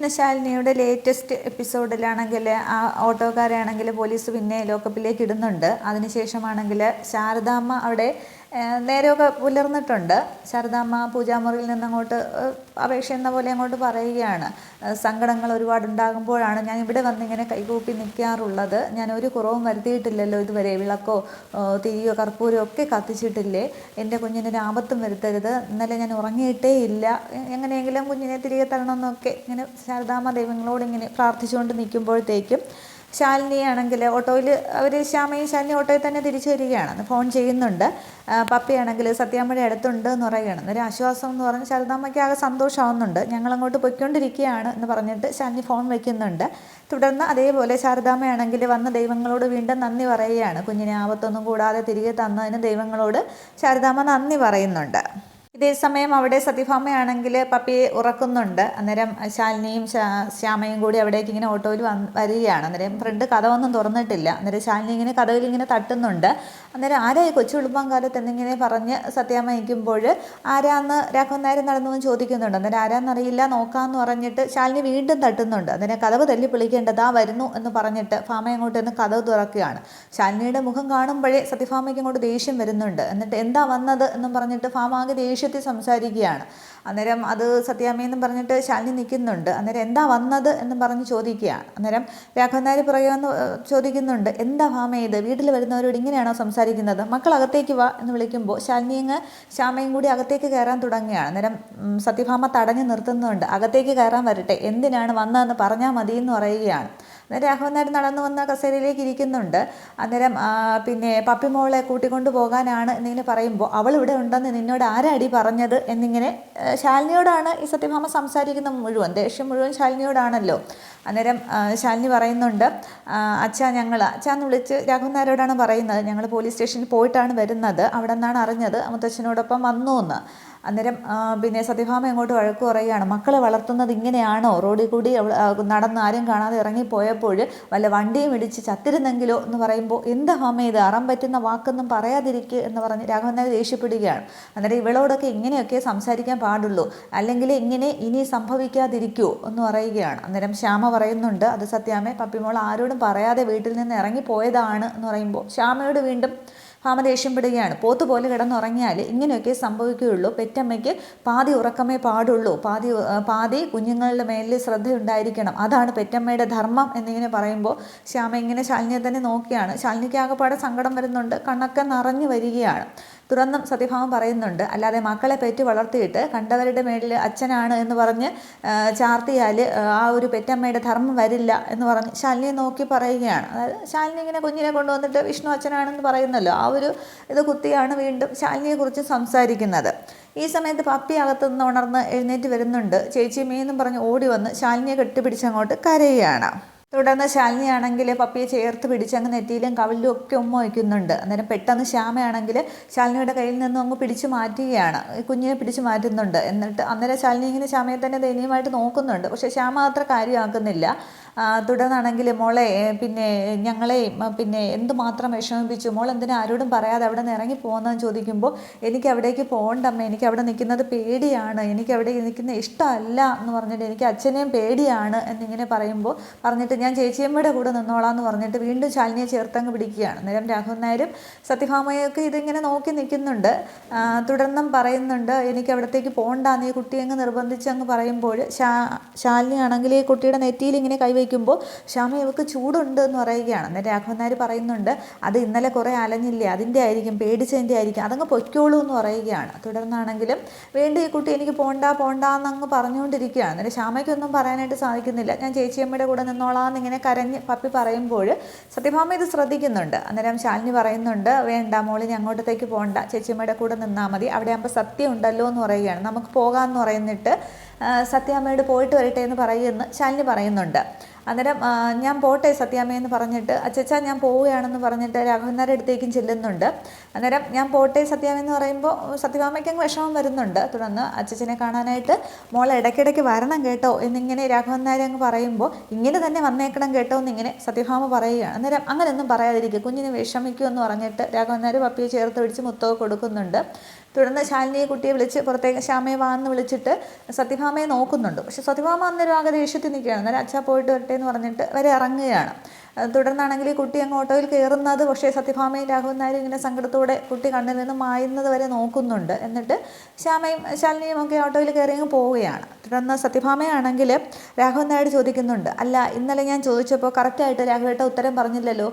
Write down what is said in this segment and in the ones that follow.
കൃഷ്ണശാലിനിയുടെ latest എപ്പിസോഡിലാണെങ്കിൽ ആ ഓട്ടോക്കാരാണെങ്കിൽ police പിന്നെ ലോക്കപ്പിലേക്ക് ഇടുന്നുണ്ട്. അതിനുശേഷമാണെങ്കിൽ ശാരദാമ്മ അവിടെ നേരെയൊക്കെ പുലർന്നിട്ടുണ്ട്. ശാരദാമ്മ പൂജാമുറിയിൽ നിന്നങ്ങോട്ട് അപേക്ഷ എന്ന പോലെ അങ്ങോട്ട് പറയുകയാണ്. സങ്കടങ്ങൾ ഒരുപാട് ഉണ്ടാകുമ്പോഴാണ് ഞാൻ ഇവിടെ വന്നിങ്ങനെ കൈകൂപ്പി നിൽക്കാറുള്ളത്. ഞാൻ ഒരു കുറവും വരുത്തിയിട്ടില്ലല്ലോ ഇതുവരെ. വിളക്കോ തിരിയോ കർപ്പൂരോ ഒക്കെ കത്തിച്ചിട്ടില്ലേ? എന്റെ കുഞ്ഞിനൊരു ആപത്തും വരുത്തരുത്. ഇന്നലെ ഞാൻ ഉറങ്ങിയിട്ടേ ഇല്ല. എങ്ങനെയെങ്കിലും കുഞ്ഞിനെ തിരികെ തരണമെന്നൊക്കെ ഇങ്ങനെ ശാരദാമ്മ ദൈവങ്ങളോട് ഇങ്ങനെ പ്രാർത്ഥിച്ചുകൊണ്ട് നിൽക്കുമ്പോഴത്തേക്കും ശാലിനിയാണെങ്കിൽ ഓട്ടോയിൽ അവർ ശ്യാമയും ശാലിനി ഓട്ടോയിൽ തന്നെ തിരിച്ചു വരികയാണ്. ഫോൺ ചെയ്യുന്നുണ്ട്. പപ്പയാണെങ്കിൽ സത്യാമ്മയുടെ അടുത്തുണ്ട് എന്ന് പറയുകയാണ്. ഒരു ആശ്വാസം എന്ന് പറഞ്ഞ് ശാരദാമ്മയ്ക്ക് ആകെ സന്തോഷമാവുന്നുണ്ട്. ഞങ്ങളങ്ങോട്ട് പൊയ്ക്കൊണ്ടിരിക്കുകയാണ് എന്ന് പറഞ്ഞിട്ട് ശാലിനി ഫോൺ വയ്ക്കുന്നുണ്ട്. തുടർന്ന് അതേപോലെ ശാരദാമ്മയാണെങ്കിൽ വന്ന ദൈവങ്ങളോട് വീണ്ടും നന്ദി പറയുകയാണ്. കുഞ്ഞിനെ ആപത്തൊന്നും കൂടാതെ തിരികെ തന്നതിന് ദൈവങ്ങളോട് ശാരദാമ്മ നന്ദി പറയുന്നുണ്ട്. ഇതേ സമയം അവിടെ സത്യഭാമയാണെങ്കിൽ പപ്പിയെ ഉറക്കുന്നുണ്ട്. അന്നേരം ശാലിനിയും ശ്യാമയും കൂടി അവിടേക്ക് ഇങ്ങനെ ഓട്ടോയിൽ വന്ന് വരികയാണ്. അന്നേരം ഫ്രണ്ട് കഥവൊന്നും തുറന്നിട്ടില്ല. അന്നേരം ശാലിനി ഇങ്ങനെ കഥയിൽ ഇങ്ങനെ തട്ടുന്നുണ്ട്. അന്നേരം ആരായി കൊച്ചു എളുപ്പംകാലത്ത് എന്നിങ്ങനെ പറഞ്ഞ് സത്യാമ്മ ഇരിക്കുമ്പോൾ ആരാന്ന് രാഘവൻ നായർ നടന്നു ചോദിക്കുന്നുണ്ട്. അന്നേരം ആരാന്നറിയില്ല നോക്കാമെന്ന് പറഞ്ഞിട്ട് ശാലിനി വീണ്ടും തട്ടുന്നുണ്ട്. അന്നേരം കഥവ് തല്ലി പിളിക്കേണ്ടത് ആ വരുന്നു എന്ന് പറഞ്ഞിട്ട് ഫാമ അങ്ങോട്ട് നിന്ന് കഥവ് തുറക്കുകയാണ്. ശാലിനിയുടെ മുഖം കാണുമ്പോഴേ സത്യഭാമയ്ക്ക് അങ്ങോട്ട് ദേഷ്യം വരുന്നുണ്ട്. എന്നിട്ട് എന്താ വന്നത് എന്നും പറഞ്ഞിട്ട് ഫാമ ആകെ ദേഷ്യത്തിൽ സംസാരിക്കുകയാണ്. അന്നേരം അത് സത്യാമ്മയെന്നും പറഞ്ഞിട്ട് ശാലിനി നിൽക്കുന്നുണ്ട്. അന്നേരം എന്താ വന്നത് എന്ന് പറഞ്ഞ് ചോദിക്കുകയാണ്. അന്നേരം രാഘവനാരി പറയുമെന്ന് ചോദിക്കുന്നുണ്ട്. എന്താ ഭാമ ഇത്? വീട്ടിൽ വരുന്നവരോട് ഇങ്ങനെയാണോ സംസാരിക്കുന്നത്? മക്കൾ അകത്തേക്ക് വാ എന്ന് വിളിക്കുമ്പോൾ ശാലിനി അങ്ങ് ശ്യാമയും കൂടി അകത്തേക്ക് കയറാൻ തുടങ്ങുകയാണ്. അന്നേരം സത്യഭാമ തടഞ്ഞു നിർത്തുന്നുണ്ട്. അകത്തേക്ക് കയറാൻ വരട്ടെ. എന്തിനാണ് വന്നതെന്ന് പറഞ്ഞാൽ മതി എന്ന് പറയുകയാണ്. രാഘവൻ നായർ നടന്നു വന്ന കസേരയിലേക്ക് ഇരിക്കുന്നുണ്ട്. അന്നേരം പിന്നെ പപ്പിമോളെ കൂട്ടിക്കൊണ്ട് പോകാനാണ് എന്നിങ്ങനെ പറയുമ്പോൾ അവൾ ഇവിടെ ഉണ്ടെന്ന് നിന്നോട് ആരടി പറഞ്ഞത്? എന്നിങ്ങനെ ശാലിനിയോടാണ് ഈ സത്യഭാമ സംസാരിക്കുന്ന മുഴുവൻ ദേഷ്യം മുഴുവൻ ശാലിനിയോടാണല്ലോ. അന്നേരം ശാലിനി പറയുന്നുണ്ട് അച്ഛ ഞങ്ങൾ അച്ഛാന്ന് വിളിച്ച് രാഘവൻ നായരോടാണ് പറയുന്നത്. ഞങ്ങൾ പോലീസ് സ്റ്റേഷനിൽ പോയിട്ടാണ് വരുന്നത്. അവിടെ നിന്നാണ് അറിഞ്ഞത്. മുത്തച്ഛനോടൊപ്പം വന്നു എന്ന് അന്നേരം പിന്നെ സത്യഭാമ എങ്ങോട്ട് വഴക്ക് പറയുകയാണ്. മക്കളെ വളർത്തുന്നത് ഇങ്ങനെയാണോ? റോഡിൽ കൂടി നടന്ന് ആരും കാണാതെ ഇറങ്ങിപ്പോയപ്പോൾ വല്ല വണ്ടിയും ഇടിച്ച് ചത്തിരുന്നെങ്കിലോ എന്ന് പറയുമ്പോൾ എന്താ ഭാമ ഇത്? അറം പറ്റുന്ന വാക്കൊന്നും പറയാതിരിക്കുക എന്ന് പറഞ്ഞ് രാഘവൻ നായർ ദേഷ്യപ്പെടുകയാണ്. അന്നേരം ഇവളോടൊക്കെ ഇങ്ങനെയൊക്കെ സംസാരിക്കാൻ പാടുള്ളൂ. അല്ലെങ്കിൽ ഇങ്ങനെ ഇനി സംഭവിക്കാതിരിക്കൂ എന്ന് പറയുകയാണ്. അന്നേരം ശ്യാമ പറയുന്നുണ്ട് അത് സത്യാമേ പപ്പിമോൾ ആരോടും പറയാതെ വീട്ടിൽ നിന്ന് ഇറങ്ങിപ്പോയതാണ് എന്ന് പറയുമ്പോൾ ശ്യാമയോട് വീണ്ടും ഭാമ ദേഷ്യപ്പെടുകയാണ് പോത്ത് പോലെ കിടന്നുറങ്ങിയാൽ ഇങ്ങനെയൊക്കെ സംഭവിക്കുകയുള്ളൂ. പെറ്റമ്മയ്ക്ക് പാതി ഉറക്കമേ പാടുള്ളൂ. പാതി പാതി കുഞ്ഞുങ്ങളുടെ മേലിൽ ശ്രദ്ധയുണ്ടായിരിക്കണം. അതാണ് പെറ്റമ്മയുടെ ധർമ്മം എന്നിങ്ങനെ പറയുമ്പോൾ ശ്യാമ ഇങ്ങനെ ശാലിനിയെ തന്നെ നോക്കിയാണ്. ശാലിനിക്ക് ആകെപ്പാടെ സങ്കടം വരുന്നുണ്ട്. കണ്ണൊക്കെ നിറഞ്ഞു വരികയാണ്. തുറന്നും സത്യഭാമം പറയുന്നുണ്ട്. അല്ലാതെ മക്കളെ പെറ്റ് വളർത്തിയിട്ട് കണ്ടവരുടെ മേളിൽ അച്ഛനാണ് എന്ന് പറഞ്ഞ് ചാർത്തിയാൽ ആ, ആ ഒരു പെറ്റമ്മയുടെ ധർമ്മം വരില്ല എന്ന് പറഞ്ഞ് ശാലിനിയെ നോക്കി പറയുകയാണ്. അതായത് ശാലിനി ഇങ്ങനെ കുഞ്ഞിനെ കൊണ്ടുവന്നിട്ട് വിഷ്ണു അച്ഛനാണെന്ന് പറയുന്നല്ലോ. ആ ഒരു ഇത് കുത്തിയാണ് വീണ്ടും ശാലിനിയെക്കുറിച്ച് സംസാരിക്കുന്നത്. ഈ സമയത്ത് പപ്പി അകത്തുനിന്ന് ഉണർന്ന് എഴുന്നേറ്റ് വരുന്നുണ്ട്. ചേച്ചി മീ എന്നും പറഞ്ഞ് ഓടി വന്ന് ശാലിനിയെ കെട്ടിപ്പിടിച്ചങ്ങോട്ട് കരയുകയാണ്. തുടർന്ന് ശാലിനിയാണെങ്കിൽ പപ്പിയെ ചേർത്ത് പിടിച്ച് അങ്ങ് നെറ്റിയിലും കവിളിലും ഒക്കെ ഉമ്മ വയ്ക്കുന്നുണ്ട്. അന്നേരം പെട്ടെന്ന് ശ്യാമയാണെങ്കിൽ ശാലിനിയുടെ കയ്യിൽ നിന്നും അങ്ങ് പിടിച്ചു മാറ്റുകയാണ്. കുഞ്ഞിനെ പിടിച്ചു മാറ്റുന്നുണ്ട്. എന്നിട്ട് അന്നേരം ശാലിനി ഇങ്ങനെ ശ്യാമയെ തന്നെ ദയനീയമായിട്ട് നോക്കുന്നുണ്ട്. പക്ഷേ ശ്യാമ അത്ര കാര്യമാക്കുന്നില്ല. തുടർന്നാണെങ്കിൽ മോളെ പിന്നെ ഞങ്ങളെയും പിന്നെ എന്തുമാത്രം വിഷമിപ്പിച്ചു? മോൾ എന്തിനാ ആരോടും പറയാതെ അവിടെ നിന്ന് ഇറങ്ങി പോകുന്നതെന്ന് ചോദിക്കുമ്പോൾ എനിക്ക് അവിടേക്ക് പോകണ്ടമ്മ എനിക്ക് അവിടെ നിൽക്കുന്നത് പേടിയാണ്. എനിക്ക് അവിടെ നിൽക്കുന്ന ഇഷ്ടമല്ല എന്ന് പറഞ്ഞിട്ട് എനിക്ക് അച്ഛനെയും പേടിയാണ് എന്നിങ്ങനെ പറയുമ്പോൾ പറഞ്ഞിട്ട് ഞാൻ ചേച്ചിയമ്മയുടെ കൂടെ നിന്നോളാം എന്ന് പറഞ്ഞിട്ട് വീണ്ടും ശാലിനിയെ ചേർത്തങ്ങ് പിടിക്കുകയാണ്. അന്നേരം രാഘവൻ നായരും സത്യഭാമയൊക്കെ ഇതിങ്ങനെ നോക്കി നിൽക്കുന്നുണ്ട്. തുടർന്നും പറയുന്നുണ്ട് എനിക്ക് അവിടത്തേക്ക് പോകണ്ടാന്ന് ഈ കുട്ടി അങ്ങ് നിർബന്ധിച്ചങ്ങ് പറയുമ്പോൾ ശാ ശാലിനി ആണെങ്കിൽ ഈ കുട്ടിയുടെ നെറ്റിയിൽ ഇങ്ങനെ കൈവയ്ക്കുമ്പോൾ ശ്യാമ ഇവക്ക് ചൂടുണ്ട് എന്ന് പറയുകയാണ്. അന്നേരം രാഘവൻ നായർ പറയുന്നുണ്ട് അത് ഇന്നലെ കുറേ അലഞ്ഞില്ലേ അതിന്റെ ആയിരിക്കും പേടിച്ചതിന്റെ ആയിരിക്കും അതങ്ങ് പൊയ്ക്കോളൂ എന്ന് പറയുകയാണ്. തുടർന്നാണെങ്കിലും വീണ്ടും ഈ കുട്ടി എനിക്ക് പോണ്ട പോണ്ട എന്നങ്ങ് പറഞ്ഞുകൊണ്ടിരിക്കുകയാണ്. അന്നേരം ശ്യാമയ്ക്കൊന്നും പറയാനായിട്ട് സാധിക്കുന്നില്ല. ഞാൻ ചേച്ചിയമ്മയുടെ കൂടെ നിന്നോളാന്ന് ഇങ്ങനെ കരഞ്ഞ് പപ്പി പറയുമ്പോൾ സത്യഭാമ ഇത് ശ്രദ്ധിക്കുന്നുണ്ട്. അന്നേരം ശാലിനി പറയുന്നുണ്ട് വേണ്ട മോളിനി അങ്ങോട്ടത്തേക്ക് പോകണ്ട ചേച്ചിയമ്മയുടെ കൂടെ നിന്നാൽ മതി. അവിടെ ആകുമ്പോൾ സത്യം ഉണ്ടല്ലോ എന്ന് പറയുകയാണ്. നമുക്ക് പോകാമെന്ന് പറയുന്നിട്ട് സത്യാമ്മയോട് പോയിട്ട് വരട്ടെ എന്ന് പറയുമെന്ന് ശാലിനി പറയുന്നുണ്ട്. അന്നേരം ഞാൻ പോട്ടെ സത്യാമ്മയെന്ന് പറഞ്ഞിട്ട് അച്ചച്ച ഞാൻ പോവുകയാണെന്ന് പറഞ്ഞിട്ട് രാഘവന്നാരുടെ അടുത്തേക്കും ചെല്ലുന്നുണ്ട്. അന്നേരം ഞാൻ പോട്ടെ സത്യാമ്മയെന്ന് പറയുമ്പോൾ സത്യഭാമയ്ക്ക് അങ്ങ് വിഷമം വരുന്നുണ്ട്. തുടർന്ന് അച്ചച്ചനെ കാണാനായിട്ട് മോളെ ഇടയ്ക്കിടയ്ക്ക് വരണം കേട്ടോ എന്നിങ്ങനെ രാഘവൻ അങ്ങ് പറയുമ്പോൾ ഇങ്ങനെ തന്നെ വന്നേക്കണം കേട്ടോ എന്നിങ്ങനെ സത്യഭാമ പറയുകയാണ്. അന്നേരം അങ്ങനെയൊന്നും പറയാതിരിക്കുക. കുഞ്ഞിന് വിഷമിക്കുമെന്ന് പറഞ്ഞിട്ട് രാഘവൻ നായർ പപ്പിയെ ചേർത്ത് പിടിച്ച് മുത്തവ് കൊടുക്കുന്നുണ്ട്. തുടർന്ന് ശാലിനിയെ കുട്ടിയെ വിളിച്ച് പുറത്തേക്ക് ശ്യാമയെ വാന്ന് വിളിച്ചിട്ട് സത്യഭാമയെ നോക്കുന്നുണ്ട്. പക്ഷെ സത്യഭാമ അന്നേരം ആകെ ദേഷ്യത്തിൽ നിൽക്കുകയാണ്. അന്നേരം അച്ഛാ പോയിട്ട് വരട്ടെ എന്ന് പറഞ്ഞിട്ട് വരെ ഇറങ്ങുകയാണ്. തുടർന്നാണെങ്കിൽ കുട്ടി അങ്ങ് ഓട്ടോയിൽ കയറുന്നത്. പക്ഷേ സത്യഭാമയും രാഘവൻ നായരും ഇങ്ങനെ സങ്കടത്തോടെ കുട്ടി കണ്ണിൽ നിന്ന് മായുന്നത് വരെ നോക്കുന്നുണ്ട്. എന്നിട്ട് ശ്യാമയും ശാലിനിയും ഒക്കെ ഓട്ടോയിൽ കയറി അങ്ങ് പോവുകയാണ്. തുടർന്ന് സത്യഭാമയാണെങ്കിൽ രാഘവൻ നായർ ചോദിക്കുന്നുണ്ട്. അല്ല ഇന്നലെ ഞാൻ ചോദിച്ചപ്പോൾ കറക്റ്റായിട്ട് രാഘവേട്ട ഉത്തരം പറഞ്ഞില്ലല്ലോ.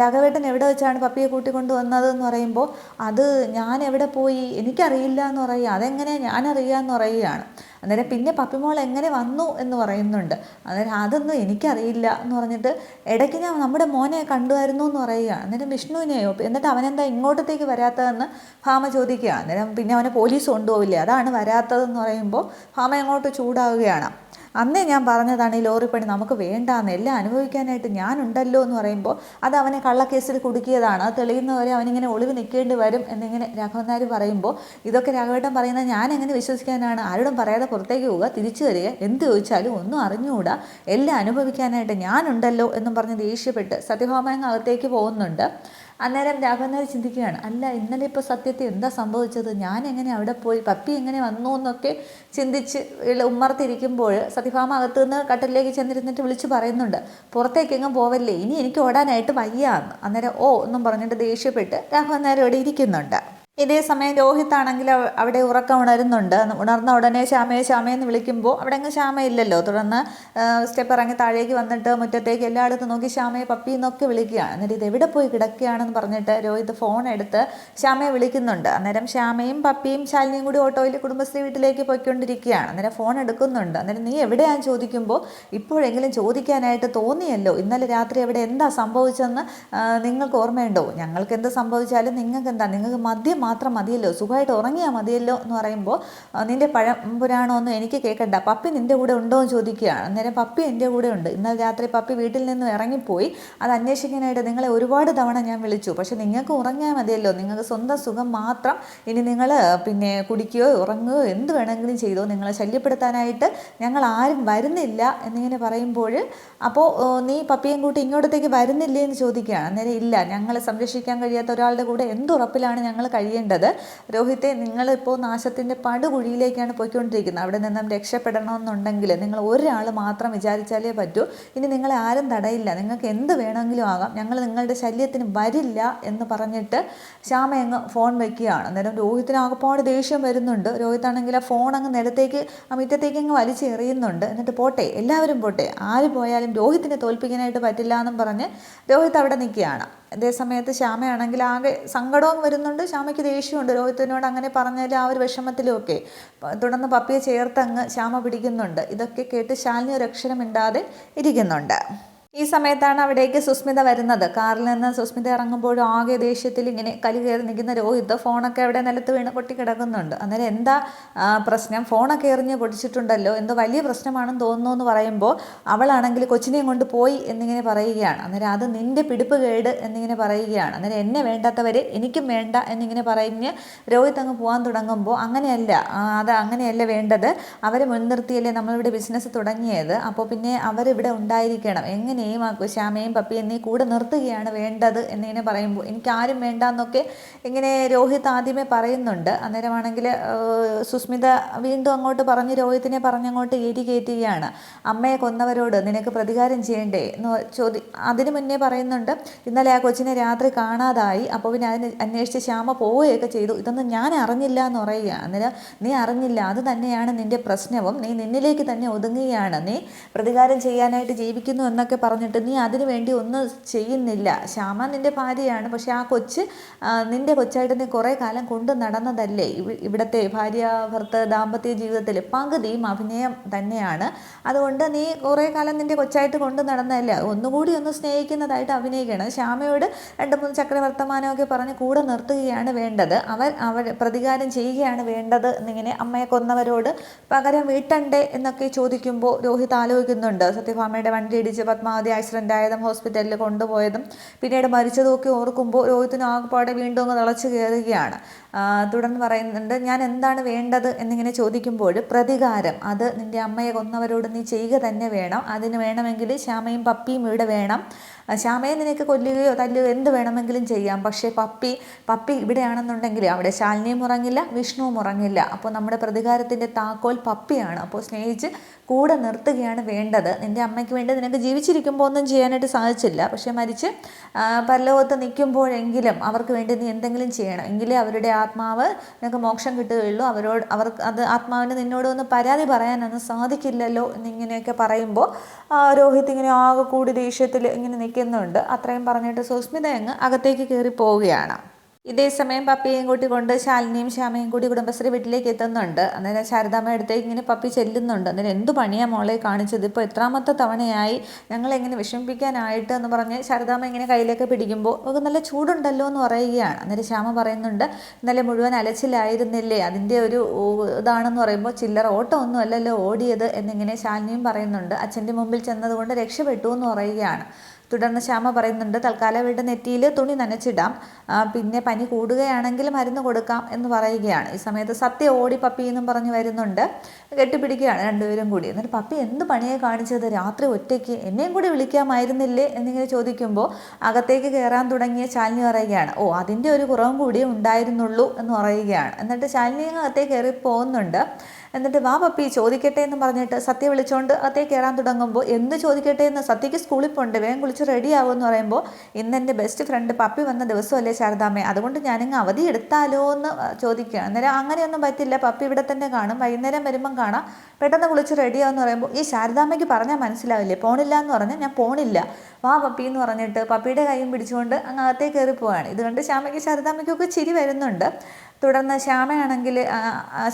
രാഘവേട്ടൻ എവിടെ വെച്ചാണ് പപ്പിയെ കൂട്ടിക്കൊണ്ട് വന്നത് എന്ന് പറയുമ്പോൾ അത് ഞാൻ എവിടെ പോയി? എനിക്കറിയില്ല എന്ന് പറയുക. അതെങ്ങനെ ഞാൻ എന്ന് പറയുകയാണ്. അന്നേരം പിന്നെ പപ്പിമോൾ എങ്ങനെ വന്നു എന്ന് പറയുന്നുണ്ട്. അന്നേരം അതൊന്നും എനിക്കറിയില്ല എന്ന് പറഞ്ഞിട്ട് ഇടയ്ക്ക് ഞാൻ നമ്മുടെ മോനെ കണ്ടുമായിരുന്നു എന്ന് പറയുകയാണ് അന്നേരം വിഷ്ണുവിനെയോ എന്നിട്ട് അവനെന്താ ഇങ്ങോട്ടത്തേക്ക് വരാത്തതെന്ന് ഭാമ ചോദിക്കുക. അന്നേരം പിന്നെ അവനെ പോലീസ് കൊണ്ടുപോവില്ലേ? അതാണ് വരാത്തതെന്ന് പറയുമ്പോൾ ഭാമ അങ്ങോട്ട് ചൂടാവുകയാണ്. അന്നേ ഞാൻ പറഞ്ഞതാണ് ഈ ലോറി പണി നമുക്ക് വേണ്ടാന്ന്. എല്ലാം അനുഭവിക്കാനായിട്ട് ഞാനുണ്ടല്ലോ എന്ന് പറയുമ്പോൾ അത് അവനെ കള്ളക്കേസിൽ കുടുക്കിയതാണ്. അത് തെളിയുന്നവരെ അവനിങ്ങനെ ഒളിവ് നിൽക്കേണ്ടി വരും എന്നിങ്ങനെ രാഘവൻ പറയുമ്പോൾ ഇതൊക്കെ രാഘവേട്ടൻ പറയുന്നത് ഞാൻ എങ്ങനെ വിശ്വസിക്കാനാണ്? ആരോടും പറയാതെ പുറത്തേക്ക് പോവുക തിരിച്ചു വരിക എന്ത് ചോദിച്ചാലും ഒന്നും അറിഞ്ഞുകൂടാ. എല്ലാം അനുഭവിക്കാനായിട്ട് ഞാനുണ്ടല്ലോ എന്നും പറഞ്ഞ് ദേഷ്യപ്പെട്ട് സത്യഭാമയങ്ങ് അകത്തേക്ക് പോകുന്നുണ്ട്. അന്നേരം രാഘവനാഥ് ചിന്തിക്കുകയാണ് അല്ല ഇന്നലെ ഇപ്പോൾ സത്യത്തിൽ എന്താ സംഭവിച്ചത്? ഞാൻ എങ്ങനെ അവിടെ പോയി? പപ്പി എങ്ങനെ വന്നു? എന്നൊക്കെ ചിന്തിച്ച് ഉമ്മർത്തിരിക്കുമ്പോൾ സത്യഭാമ അകത്തു നിന്ന് കട്ടിലേക്ക് ചെന്നിരുന്നിട്ട് വിളിച്ച് പറയുന്നുണ്ട് പുറത്തേക്കെങ്ങും പോവല്ലേ? ഇനി എനിക്ക് ഓടാനായിട്ട് വയ്യാന്ന്. അന്നേരം ഓ എന്നും പറഞ്ഞിട്ട് ദേഷ്യപ്പെട്ട് രാഘവൻ ഇവിടെ ഇരിക്കുന്നുണ്ട്. ഇതേ സമയം രോഹിത് ആണെങ്കിൽ അവിടെ ഉറക്കം ഉണരുന്നുണ്ട്. ഉണർന്ന ഉടനെ ശ്യാമയെ ശ്യാമയെന്ന് വിളിക്കുമ്പോൾ അവിടെ അങ്ങ് ശ്യാമ ഇല്ലല്ലോ തുടർന്ന് സ്റ്റെപ്പ് ഇറങ്ങി താഴേക്ക് വന്നിട്ട് മുറ്റത്തേക്ക് എല്ലായിടത്തും നോക്കി ശ്യാമയെ പപ്പി എന്നൊക്കെ വിളിക്കുകയാണ് എന്നിട്ട് ഇത് എവിടെ പോയി കിടക്കുകയാണെന്ന് പറഞ്ഞിട്ട് രോഹിത് ഫോൺ എടുത്ത് ശ്യാമയെ വിളിക്കുന്നുണ്ട്. അന്നേരം ശ്യാമയും പപ്പിയും ശാലിനിയും കൂടി ഓട്ടോയിൽ കുടുംബശ്രീ വീട്ടിലേക്ക് പോയിക്കൊണ്ടിരിക്കുകയാണ്. അന്നേരം ഫോൺ എടുക്കുന്നുണ്ട്. അന്നേരം നീ എവിടെയാ ചോദിക്കുമ്പോൾ ഇപ്പോഴെങ്കിലും ചോദിക്കാനായിട്ട് തോന്നിയല്ലോ. ഇന്നലെ രാത്രി അവിടെ എന്താ സംഭവിച്ചതെന്ന് നിങ്ങൾക്ക് ഓർമ്മയുണ്ടോ? ഞങ്ങൾക്ക് എന്ത് സംഭവിച്ചാലും നിങ്ങൾക്ക് എന്താ? നിങ്ങൾക്ക് മദ്യം മാത്രം മതിയല്ലോ? സുഖമായിട്ട് ഉറങ്ങിയാൽ മതിയല്ലോ എന്ന് പറയുമ്പോൾ നിന്റെ പഴംപുരാണമൊന്നും എനിക്ക് കേൾക്കണ്ട പപ്പി നിന്റെ കൂടെ ഉണ്ടോ എന്ന് ചോദിക്കുകയാണ്. അന്നേരം പപ്പി എന്റെ കൂടെ ഉണ്ട്. ഇന്നലെ രാത്രി പപ്പി വീട്ടിൽ നിന്ന് ഇറങ്ങിപ്പോയി. അത് അന്വേഷിക്കാനായിട്ട് നിങ്ങളെ ഒരുപാട് തവണ ഞാൻ വിളിച്ചു. പക്ഷേ നിങ്ങൾക്ക് ഉറങ്ങിയാൽ മതിയല്ലോ. നിങ്ങൾക്ക് സ്വന്തം സുഖം മാത്രം ഇനി നിങ്ങൾ പിന്നെ കുടിക്കുകയോ ഉറങ്ങുകയോ എന്ത് വേണമെങ്കിലും ചെയ്തോ. നിങ്ങളെ ശല്യപ്പെടുത്താനായിട്ട് ഞങ്ങൾ ആരും വരുന്നില്ല എന്നിങ്ങനെ പറയുമ്പോൾ അപ്പോൾ നീ പപ്പിയും കൂട്ടി ഇങ്ങോട്ടത്തേക്ക് വരുന്നില്ലേ? എന്ന് ചോദിക്കുകയാണ്. അന്നേരം ഇല്ല. ഞങ്ങളെ സംരക്ഷിക്കാൻ കഴിയാത്ത ഒരാളുടെ കൂടെ എന്തുറപ്പിലാണ് ഞങ്ങൾ കഴിയേണ്ടത്. രോഹിത്തെ നിങ്ങളിപ്പോൾ നാശത്തിന്റെ പടുകുഴിയിലേക്കാണ് പോയിക്കൊണ്ടിരിക്കുന്നത്. അവിടെ നിന്നും രക്ഷപ്പെടണമെന്നുണ്ടെങ്കിൽ നിങ്ങൾ ഒരാൾ മാത്രം വിചാരിച്ചാലേ പറ്റൂ. ഇനി നിങ്ങളെ ആരും തടയില്ല. നിങ്ങൾക്ക് എന്ത് വേണമെങ്കിലും ആകാം. ഞങ്ങൾ നിങ്ങളുടെ ശല്യത്തിന് വരില്ല എന്ന് പറഞ്ഞിട്ട് ശ്യാമ അങ്ങ് ഫോൺ വെക്കുകയാണ്. അന്നേരം രോഹിത്തിന് ആകെപ്പാട് ദേഷ്യം വരുന്നുണ്ട്. രോഹിത്താണെങ്കിൽ ആ ഫോൺ അങ്ങ് നിലത്തേക്ക് ആ മുറ്റത്തേക്ക് അങ്ങ് വലിച്ചെറിയുന്നുണ്ട്. എന്നിട്ട് പോട്ടെ എല്ലാവരും പോട്ടെ. ആര് പോയാലും രോഹിത്തിനെ തോൽപ്പിക്കാനായിട്ട് പറ്റില്ല എന്നും പറഞ്ഞ് രോഹിത് അവിടെ നിൽക്കുകയാണ്. അതേസമയത്ത് ശ്യാമയാണെങ്കിൽ ആകെ സങ്കടവും വരുന്നുണ്ട്. ശ്യാമയ്ക്ക് ദേഷ്യമുണ്ട്. രോഹിത്തിനോട് അങ്ങനെ പറഞ്ഞാലും ആ ഒരു വിഷമത്തിലുമൊക്കെ. തുടർന്ന് പപ്പിയെ ചേർത്ത് അങ്ങ് ശ്യാമ പിടിക്കുന്നുണ്ട്. ഇതൊക്കെ കേട്ട് ശാലിനി ഒരു അക്ഷരം മിണ്ടാതെ ഇരിക്കുന്നുണ്ട്. ഈ സമയത്താണ് അവിടേക്ക് സുസ്മിത വരുന്നത്. കാറിൽ നിന്ന് സുസ്മിത ഇറങ്ങുമ്പോഴും ആകെ ദേഷ്യത്തിൽ ഇങ്ങനെ കലി കയറി നിൽക്കുന്ന രോഹിത് ഫോണൊക്കെ അവിടെ നിലത്ത് വീണ് പൊട്ടി കിടക്കുന്നുണ്ട് അന്നേരം എന്താ പ്രശ്നം? ഫോണൊക്കെ എറിഞ്ഞ് പൊടിച്ചിട്ടുണ്ടല്ലോ. എന്തോ വലിയ പ്രശ്നമാണെന്ന് തോന്നുന്നു എന്ന് പറയുമ്പോൾ അവളാണെങ്കിൽ കൊച്ചിനെയും കൊണ്ട് പോയി എന്നിങ്ങനെ പറയുകയാണ്. അന്നേരം അത് നിന്റെ പിടിപ്പ് കേട് എന്നിങ്ങനെ പറയുകയാണ്. അന്നേരം എന്നെ വേണ്ടാത്തവരെ എനിക്കും വേണ്ട എന്നിങ്ങനെ പറഞ്ഞ് രോഹിത് അങ്ങ് പോകാൻ തുടങ്ങുമ്പോൾ അങ്ങനെയല്ല അത് അങ്ങനെയല്ല വേണ്ടത്. അവരെ മുൻനിർത്തിയല്ലേ നമ്മളിവിടെ ബിസിനസ് തുടങ്ങിയത്. അപ്പോൾ പിന്നെ അവരിവിടെ ഉണ്ടായിരിക്കണം. എങ്ങനെയും ആ ശ്യാമയും പപ്പിയും നീ കൂടെ നിർത്തുകയാണ് വേണ്ടത് എന്നിങ്ങനെ പറയുമ്പോൾ എനിക്ക് ആരും വേണ്ട എന്നൊക്കെ ഇങ്ങനെ രോഹിത് ആദ്യമേ പറയുന്നുണ്ട്. അന്നേരമാണെങ്കിൽ സുസ്മിത വീണ്ടും അങ്ങോട്ട് പറഞ്ഞ് രോഹിത്തിനെ പറഞ്ഞങ്ങോട്ട് ഏരി കയറ്റുകയാണ്. അമ്മയെ കൊന്നവരോട് നിനക്ക് പ്രതികാരം ചെയ്യണ്ടേ എന്ന് ചോദി അതിന് മുന്നേ പറയുന്നുണ്ട്. ഇന്നലെ ആ കൊച്ചിനെ രാത്രി കാണാതായി. അപ്പോൾ പിന്നെ അതിന് അന്വേഷിച്ച് ശ്യാമ പോവുകയൊക്കെ ചെയ്തു. ഇതൊന്നും ഞാൻ അറിഞ്ഞില്ല എന്ന് പറയുക അന്നേരം നീ അറിഞ്ഞില്ല. അത് തന്നെയാണ് നിന്റെ പ്രശ്നവും. നീ നിന്നിലേക്ക് തന്നെ ഒതുങ്ങുകയാണ്. നീ പ്രതികാരം ചെയ്യാനായിട്ട് ജീവിക്കുന്നു എന്നൊക്കെ പറഞ്ഞിട്ട് നീ അതിനു വേണ്ടി ഒന്നും ചെയ്യുന്നില്ല. ശ്യാമ നിന്റെ ഭാര്യയാണ്. പക്ഷെ ആ കൊച്ച് നിന്റെ കൊച്ചായിട്ട് നീ കുറേ കാലം കൊണ്ട് നടന്നതല്ലേ? ഇവി- ഇവിടുത്തെ ഭാര്യ ഭർത്ത ദാമ്പത്യ ജീവിതത്തിൽ പകുതിയും അഭിനയം തന്നെയാണ്. അതുകൊണ്ട് നീ കുറേ കാലം നിന്റെ കൊച്ചായിട്ട് കൊണ്ട് നടന്നതല്ലേ? ഒന്നുകൂടി ഒന്ന് സ്നേഹിക്കുന്നതായിട്ട് അഭിനയിക്കണം. ശ്യാമയോട് രണ്ട് മൂന്ന് ചക്രവർത്തമാനമൊക്കെ പറഞ്ഞ് കൂടെ നിർത്തുകയാണ് വേണ്ടത്. അവർ അവർ പ്രതികാരം ചെയ്യുകയാണ് വേണ്ടത്. എന്നിങ്ങനെ അമ്മയെ കൊന്നവരോട് പകരം വീട്ടണ്ടേ എന്നൊക്കെ ചോദിക്കുമ്പോൾ രോഹിത് ആലോചിക്കുന്നുണ്ട്. സത്യഭാമയുടെ വണ്ടി ഇടിച്ച് പത്മാവതി ആക്സിഡന്റ് ആയതും ഹോസ്പിറ്റലിൽ കൊണ്ടുപോയതും പിന്നീട് മരിച്ചതൊക്കെ ഒക്കെ ഓർക്കുമ്പോൾ രോഹിത്തിന് ആകെപ്പാടെ വീണ്ടും അങ്ങ് തിളച്ച് കയറുകയാണ്. തുടർന്ന് പറയുന്നുണ്ട് ഞാൻ എന്താണ് വേണ്ടത്? എന്നിങ്ങനെ ചോദിക്കുമ്പോൾ പ്രതികാരം. അത് നിന്റെ അമ്മയെ കൊന്നവരോട് നീ ചെയ്യുക തന്നെ വേണം. അതിന് വേണമെങ്കിൽ ശ്യാമയും പപ്പിയും ഇവിടെ വേണം. ശ്യാമയെ നിനക്ക് കൊല്ലുകയോ തല്ലുകയോ എന്ത് വേണമെങ്കിലും ചെയ്യാം. പക്ഷേ പപ്പി പപ്പി ഇവിടെയാണെന്നുണ്ടെങ്കിൽ അവിടെ ശാലിനിയും ഉറങ്ങില്ല വിഷ്ണുവും ഉറങ്ങില്ല. അപ്പോൾ നമ്മുടെ പ്രതികാരത്തിന്റെ താക്കോൽ പപ്പിയാണ്. അപ്പോൾ സ്നേഹിച്ച് കൂടെ നിർത്തുകയാണ് വേണ്ടത്. നിന്റെ അമ്മയ്ക്ക് വേണ്ടി നിനക്ക് ജീവിച്ചിരിക്കുമ്പോൾ ഒന്നും ചെയ്യാനായിട്ട് സാധിച്ചില്ല. പക്ഷേ മരിച്ച് പരലോകത്ത് നിൽക്കുമ്പോഴെങ്കിലും അവർക്ക് വേണ്ടി നീ എന്തെങ്കിലും ചെയ്യണം. എങ്കിലേ അവരുടെ ആത്മാവ് നിനക്ക് മോക്ഷം കിട്ടുകയുള്ളൂ. അവരോട് അവർക്ക് അത് ആത്മാവിന് നിന്നോട് ഒന്ന് പരാതി പറയാനൊന്നും സാധിക്കില്ലല്ലോ എന്നിങ്ങനെയൊക്കെ പറയുമ്പോൾ രോഹിത് ഇങ്ങനെ ആകെ കൂടി ദേഷ്യത്തിൽ ഇങ്ങനെ നിൽക്കുന്നുണ്ട് അത്രയും പറഞ്ഞിട്ട് സുസ്മിത അങ്ങ് അകത്തേക്ക് കയറി പോവുകയാണ്. ഇതേ സമയം പപ്പിയെയും കൂട്ടി കൊണ്ട് ശാലിനിയും ശ്യാമയും കൂടി കുടുംബശ്രീ വീട്ടിലേക്ക് എത്തുന്നുണ്ട്. അന്നേരം ശാരദാമ്മ അടുത്തേക്ക് ഇങ്ങനെ പപ്പി ചെല്ലുന്നുണ്ട്. അന്നേരം എന്തു പണിയാ മോളെ കാണിച്ചത്? ഇപ്പോൾ എത്രാമത്തെ തവണയായി? ഞങ്ങളെങ്ങനെ വിഷമിപ്പിക്കാനായിട്ട്? എന്ന് പറഞ്ഞ് ശാരദാമ്മ ഇങ്ങനെ കയ്യിലൊക്കെ പിടിക്കുമ്പോൾ നമുക്ക് നല്ല ചൂടുണ്ടല്ലോ എന്ന് പറയുകയാണ്. അന്നേരം ശ്യാമ പറയുന്നുണ്ട് ഇന്നലെ മുഴുവൻ അലച്ചിലായിരുന്നില്ലേ അതിന്റെ ഒരു ഇതാണെന്ന് പറയുമ്പോൾ ചില്ലറ ഓട്ടം ഒന്നും അല്ലല്ലോ ഓടിയത് എന്നിങ്ങനെ ശാലിനിയും പറയുന്നുണ്ട്. അച്ഛന്റെ മുമ്പിൽ ചെന്നതുകൊണ്ട് രക്ഷപ്പെട്ടു എന്ന് പറയുകയാണ്. തുടർന്ന് ശ്യാമ പറയുന്നുണ്ട് തൽക്കാലം അവരുടെ നെറ്റിയിൽ തുണി നനച്ചിടാം. പിന്നെ പനി കൂടുകയാണെങ്കിൽ മരുന്ന് കൊടുക്കാം എന്ന് പറയുകയാണ്. ഈ സമയത്ത് സത്യ ഓടി പപ്പി എന്നും പറഞ്ഞ് വരുന്നുണ്ട്. കെട്ടിപ്പിടിക്കുകയാണ് രണ്ടുപേരും കൂടി. എന്നിട്ട് പപ്പി എന്ത് പണിയെ കാണിച്ചത്? രാത്രി ഒറ്റയ്ക്ക് എന്നെയും കൂടി വിളിക്കാമായിരുന്നില്ലേ? എന്നിങ്ങനെ ചോദിക്കുമ്പോൾ അകത്തേക്ക് കയറാൻ തുടങ്ങിയ ശാലിനി പറയുകയാണ് ഓ അതിന്റെ ഒരു കുറവും കൂടി ഉണ്ടായിരുന്നുള്ളൂ എന്ന് പറയുകയാണ്. എന്നിട്ട് ശാലിനി അകത്തേക്ക് കയറി പോകുന്നുണ്ട് എന്നിട്ട് വാ പപ്പി ചോദിക്കട്ടെ എന്ന് പറഞ്ഞിട്ട് സത്യ വിളിച്ചുകൊണ്ട് അകത്തേ കയറാൻ തുടങ്ങുമ്പോൾ എന്ത് ചോദിക്കട്ടെ എന്ന്? സത്യക്ക് സ്കൂളിൽ പോകണ്ട് വേഗം കുളിച്ച് റെഡി ആവുമെന്ന് പറയുമ്പോൾ ഇന്ന് എന്റെ ബെസ്റ്റ് ഫ്രണ്ട് പപ്പി വന്ന ദിവസമല്ലേ ശാരദാമ്മേ അതുകൊണ്ട് ഞാനിങ്ങ് അവധി എടുത്താലോ എന്ന് ചോദിക്കുക അന്നേരം അങ്ങനെയൊന്നും പറ്റില്ല പപ്പി ഇവിടെ തന്നെ കാണും. വൈകുന്നേരം വരുമ്പം കാണാം. പെട്ടെന്ന് കുളിച്ച് റെഡിയാവെന്ന് പറയുമ്പോൾ ഈ ശാരദാമ്മയ്ക്ക് പറഞ്ഞാൽ മനസ്സിലാവില്ലേ? പോണില്ല എന്ന് പറഞ്ഞാൽ ഞാൻ പോണില്ല. വാ പപ്പി എന്ന് പറഞ്ഞിട്ട് പപ്പിയുടെ കൈയും പിടിച്ചുകൊണ്ട് അങ്ങ് അകത്തേക്ക് കയറി പോവാണ്. ഇത് കണ്ട് ശ്യാമയ്ക്ക് ശാരദാമ്മയ്ക്കൊക്കെ ചിരി വരുന്നുണ്ട്. തുടർന്ന് ശ്യാമയാണെങ്കിൽ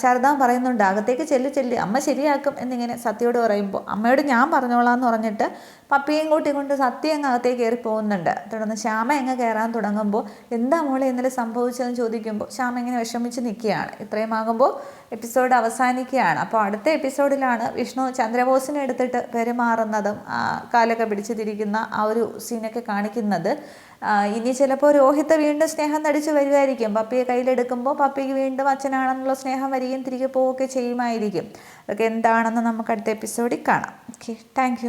ശാരദാമ്മ പറയുന്നുണ്ട് അകത്തേക്ക് ചെല്ലു ചെല്ലു അമ്മ ശരിയാക്കും എന്നിങ്ങനെ സത്യയോട് പറയുമ്പോൾ അമ്മയോട് ഞാൻ പറഞ്ഞോളാം എന്ന് പറഞ്ഞിട്ട് പപ്പിയും കൂട്ടി കൊണ്ട് സത്യ അങ്ങ് അകത്തേക്ക് കയറി പോകുന്നുണ്ട്. തുടർന്ന് ശ്യാമ എങ്ങ് കയറാൻ തുടങ്ങുമ്പോൾ എന്താ മോളെ ഇന്നലെ സംഭവിച്ചതെന്ന് ചോദിക്കുമ്പോൾ ശ്യാമ ഇങ്ങനെ വിഷമിച്ച് നിൽക്കുകയാണ്. ഇത്രയും ആകുമ്പോൾ എപ്പിസോഡ് അവസാനിക്കുകയാണ്. അപ്പോൾ അടുത്ത എപ്പിസോഡിലാണ് വിഷ്ണു ചന്ദ്രബോസിനെ എടുത്തിട്ട് പെരുമാറുന്നതും കാലൊക്കെ പിടിച്ച് തിരിക്കുന്ന ആ ഒരു സീനൊക്കെ കാണിക്കുന്നത്. ഇനി ചിലപ്പോൾ രോഹിത്ത് വീണ്ടും സ്നേഹം നടിച്ച് വരുമായിരിക്കും പപ്പിയെ കയ്യിലെടുക്കുമ്പോൾ പപ്പിക്ക് വീണ്ടും അച്ഛനാണെന്നുള്ള സ്നേഹം വരികയും തിരികെ പോവുകയൊക്കെ ചെയ്യുമായിരിക്കും. അതൊക്കെ എന്താണെന്ന് നമുക്ക് അടുത്ത എപ്പിസോഡിൽ കാണാം. Okay thank